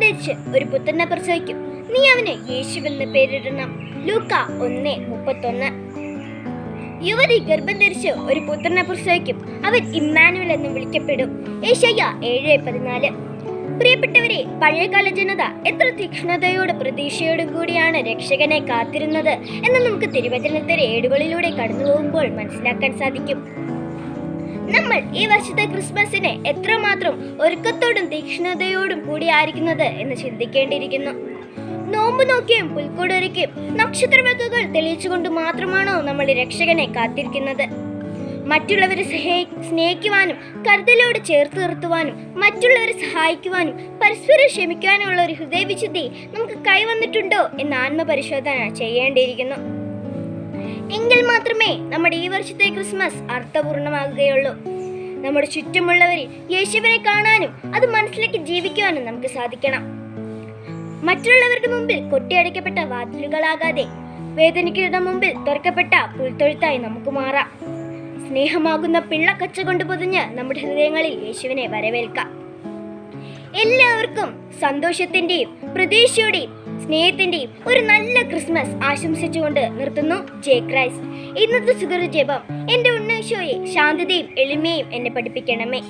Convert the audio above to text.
ധരിച്ച് ഒരു പുത്രനെ പ്രസവിക്കും. നീ അവന് യേശുവെന്ന് പേരിടണം. ലൂക്ക ഒന്ന് മുപ്പത്തൊന്ന്. യുവതി ഗർഭം ധരിച്ച് ഒരു പുത്രനെ പ്രസവിക്കും. അവൻ ഇമ്മാനുവൽ എന്ന് വിളിക്കപ്പെടും. ഏഷ്യ ഏഴ് പതിനാല്. പ്രിയപ്പെട്ടവരെ പഴയകാല ജനത എത്ര തീക്ഷ്ണതയോടും പ്രതീക്ഷയോടും കൂടിയാണ് രക്ഷകനെ കാത്തിരുന്നത് എന്ന് നമുക്ക് തിരുവചനത്തിലെ ഏടുകളിലൂടെ കടന്നു പോകുമ്പോൾ മനസ്സിലാക്കാൻ സാധിക്കും. ഈ വർഷത്തെ ക്രിസ്മസിനെ എത്രമാത്രം ഒരുക്കത്തോടും തീക്ഷ്ണതയോടും കൂടിയായിരിക്കുന്നത് എന്ന് ചിന്തിക്കേണ്ടിയിരിക്കുന്നു. നോമ്പ് നോക്കിയും പുൽക്കൂടൊരുക്കിയും നക്ഷത്രവിളക്കുകൾ തെളിയിച്ചുകൊണ്ട് മാത്രമാണോ നമ്മൾ രക്ഷകനെ കാത്തിരിക്കുന്നത്? മറ്റുള്ളവരെ സ്നേഹി- സ്നേഹിക്കുവാനും കരുതലോട് ചേർത്ത് നിർത്തുവാനും മറ്റുള്ളവരെ സഹായിക്കുവാനും പരസ്പരം ക്ഷമിക്കാനുമുള്ള ഒരു ഹൃദയവിശുദ്ധി നമുക്ക് കൈവന്നിട്ടുണ്ടോ എന്ന് ആത്മപരിശോധന ചെയ്യേണ്ടിയിരിക്കുന്നു. എങ്കിൽ മാത്രമേ നമ്മുടെ ഈ വർഷത്തെ ക്രിസ്മസ് അർത്ഥപൂർണമാകുകയുള്ളൂ. നമ്മുടെ ചുറ്റുമുള്ളവരിൽ യേശുവിനെ കാണാനും അത് മനസ്സിലേക്ക് ജീവിക്കുവാനും നമുക്ക് സാധിക്കണം. മറ്റുള്ളവരുടെ മുമ്പിൽ കൊട്ടിയടയ്ക്കപ്പെട്ട വാതിലുകളാകാതെ വേദനിക്കുന്ന മുമ്പിൽ തുറക്കപ്പെട്ട പുൽത്തൊഴുത്തായി നമുക്ക് മാറാം. സ്നേഹമാകുന്ന പിള്ളക്കച്ച കൊണ്ട് പൊതിഞ്ഞ് നമ്മുടെ ഹൃദയങ്ങളിൽ യേശുവിനെ വരവേൽക്കാം. എല്ലാവർക്കും സന്തോഷത്തിന്റെയും പ്രതീക്ഷയുടെയും സ്നേഹത്തിന്റെയും ഒരു നല്ല ക്രിസ്മസ് ആശംസിച്ചുകൊണ്ട് നിർത്തുന്നു ജെ ക്രൈസ് ഇന്നത്തെ സുഗർ ജപം എന്റെ ഉണ്ണേശോയെ ശാന്തതയും എളിമയും എന്നെ പഠിപ്പിക്കണമേ.